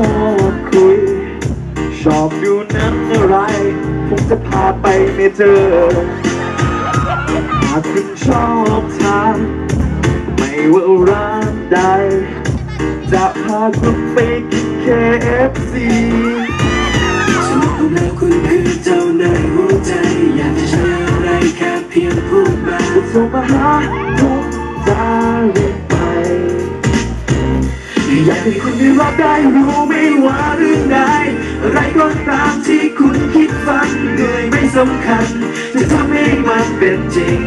อบคุย ชอบดูนั้นอะไร ผมจะพาไปไม่เจอ หากคุณชอบทานไม่ว่าร้านใด จะพาคุณไปกิน KFC ฉันรู้แล้วคุณคือเจ้านายหัวใจ อยากจะเชื่ออะไรแค่เพียงพูดมา ให้คุณได้รับได้รู้ไม่ว่าเรื่องใดอะไรก็ตามที่คุณคิดฝันเหนื่อยไม่สำคัญ จะทำให้มันเป็นจริง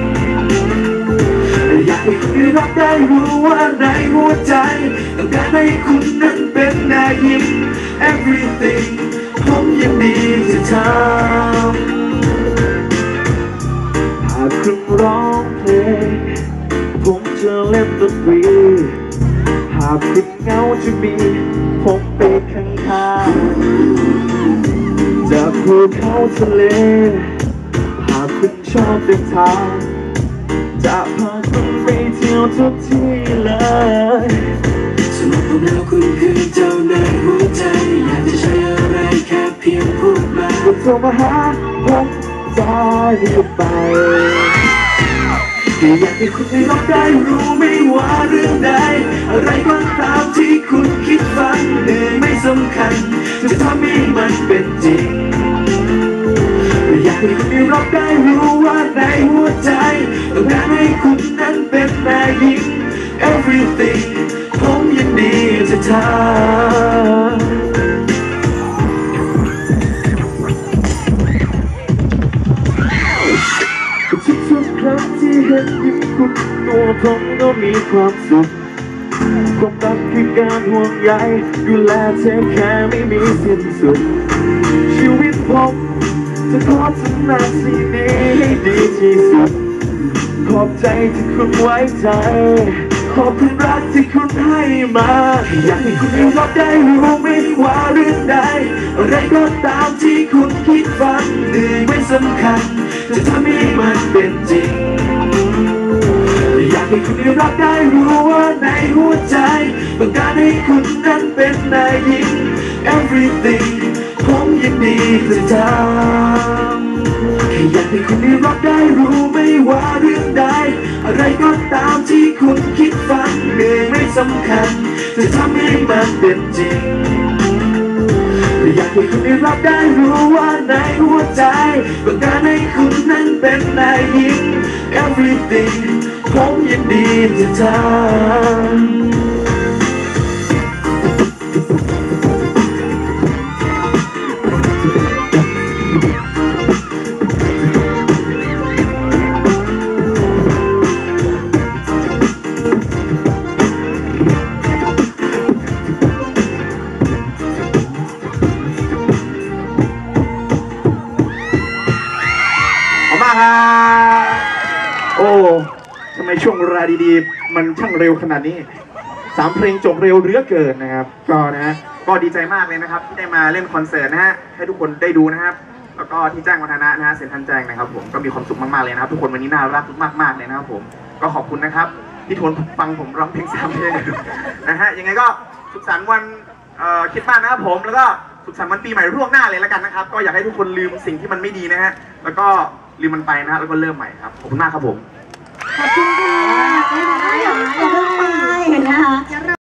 อยากให้คุณได้รับได้รู้ว่าในหัวใจต้องการให้คุณนั้นเป็นนายยิ้ม everything ผมยินดีจะทำ เหงาจะมีผมไปข้างๆจากภูเขาทะเล หากคุณชอบเดินทาง จะพาคุณไปเที่ยวทุกที่เลยสนุกแล้วคุณคือเจ้านายหัวใจ อยากจะใช้อะไรแค่เพียงพูดมาก็โทรมาหาผมจะรีบไปแค่อยากให้คุณได้รับได้รู้ไม่ว่าเรื่องใด อะไรก็ตามที่คุณคิดฝันเหนื่อยไม่สำคัญ จะทำให้มันเป็นจริง อยากให้คุณได้รับได้รู้ว่าในหัวใจ ต้องการให้คุณนั้นเป็นนายหญิง everything ผมก็มีความสุขความรักคือการห่วงใยดูแลเทคแค่ไม่มีสิ้นสุด ชีวิตผมจะขอทำหน้าที่นี้ให้ดีที่สุด ขอบใจที่คุณไว้ใจ ขอบคุณรักที่คุณให้มา อยากให้คุณได้รับได้รู้ไม่ว่าเรื่องใดอะไรก็ตามที่คุณคิดฝันเหนื่อยไม่สำคัญ จะทำให้มันเป็นจริง คุณได้รับได้รู้ว่าในหัวใจต้องการให้คุณนั้นเป็นนายหญิง everything ผมยินดีจะทำแค่อยากให้คุณได้รับได้รู้ไม่ว่าเรื่องใด อะไรก็ตามที่คุณคิดฝันเหนื่อยไม่สำคัญ จะทำให้มันเป็นจริงอยากให้คุณได้รับได้รู้ว่าในหัวใจต้องการให้คุณนั้นเป็นนายหญิง everything ผมยินดีจะทำ ช่วงเวลาดีๆ มันช่างเร็วขนาดนี้สามเพลงจบเร็วเหลือเกินนะครับ ก็นะฮะก็ดีใจมากเลยนะครับ ที่ได้มาเล่นคอนเสิร์ตนะฮะให้ทุกคนได้ดูนะครับแล้วก็ที่แจ้งวัฒนะนะฮะเซ็นทรัลแจ้งนะครับ ผมก็มีความสุขมากๆเลยนะครับ ทุกคนวันนี้น่ารักมากๆเลยนะครับผมก็ขอบคุณนะครับที่ทนฟังผมร้องเพลงสามเพลงนะฮะยังไงก็สุขสันต์วันคิดมากนะครับผมแล้วก็สุขสันต์วันปีใหม่ร่วงหน้าเลยแล้วกันนะครับ ก็อยากให้ทุกคนลืมสิ่งที่มันไม่ดีนะฮะแล้วก็ลืมมันไปนะฮะแล้วก็เริ่มใหม่ครับขอบคุณมากครับผม ขอบคุณค่ะน